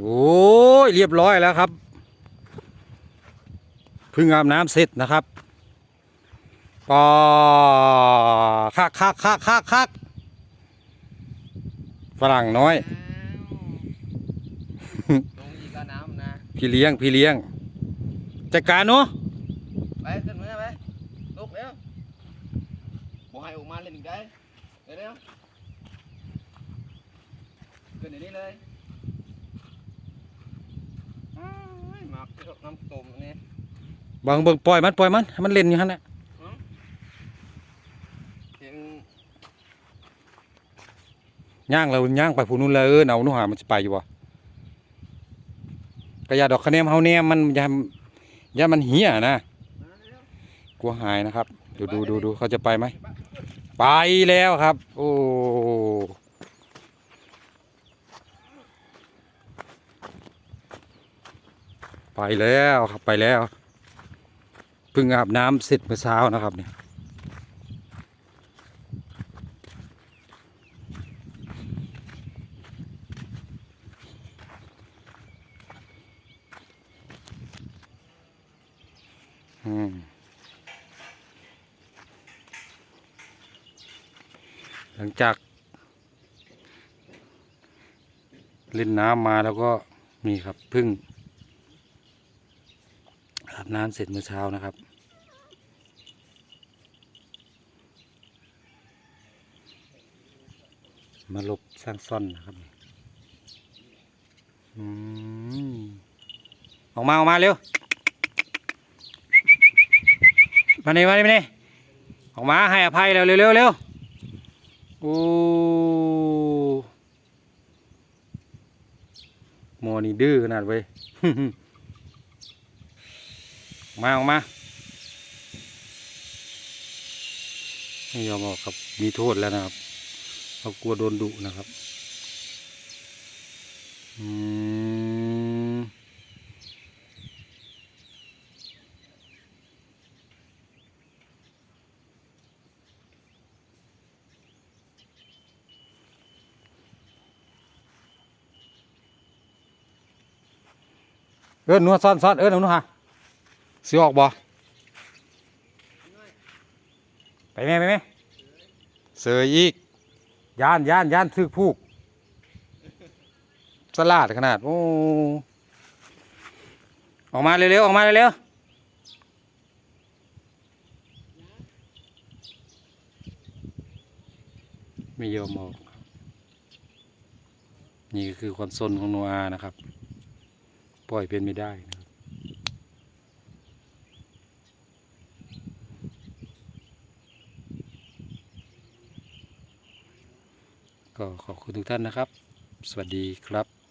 โอ้ยเรียบร้อยแล้วครับเพิ่งอาบน้ำเสร็จนะครับปอคักคักคักคักคักฝรั่งน้อย ลงอีกก็น้ำนะ พี่เลี้ยง พี่เลี้ยง จัดการเนาะไปขึ้นมือไปลุกเร็วบอกให้ออกมาเล่นอีกได้เร็วเร็วขึ้นเดี๋ยวนี้เลยอ้ายหมักที่ น้ำต้มนี่บางเบิ่งปล่อยมันปล่อยมันให้มันเล่นอยู่หั่นแหละเห็นย่างเราย่างไปผู้นู้นเลยเออเอาหนูหามันจะไปอยู่บ่กระยาดอกคะแนนเฮาแนมมันยามยามมันเหี่ยนะกลัวหายนะครับ ดูดูดูดูเขาจะไปไหมไปแล้วครับ โอ้ ไปแล้วครับไปแล้วเพิ่งอาบน้ำเสร็จเมื่อเช้านะครับเนี่ยอืมหลังจาก เล่นน้ำมาแล้วก็นี่ครับพึ่ง บน้ำเสร็จเมื่อเช้านะครับ มาหลบสร้างซ่อนนะครับอืมออกมาออกมาเร็ว มาเนี่มาเนี่มาเนี่ออกมาให้อภัยเร็วเร็วเร็วเร็วโอ้หมอนี่ดื้อขนาดเว้ย มาออกมาไม่ยอมออกครับมีโทษแล้วนะครับเขากลัวโดนดุนะครับอืมเอิ้นหนัวซ่อนซ่อนเอิ้นเอาหนูฮะ สิออกบ่ไปแม่ไปแม่เสืออีกย่านย่านย่านทึกผูกสลาดขนาด โอ้ออกมาเร็วๆออกมาเร็วๆไม่ยอมออกนี่ก็คือความซนของโนอานะครับ ปล่อยเป็นไม่ได้นะครับ ก็ขอบคุณทุกท่านนะครับ สวัสดีครับ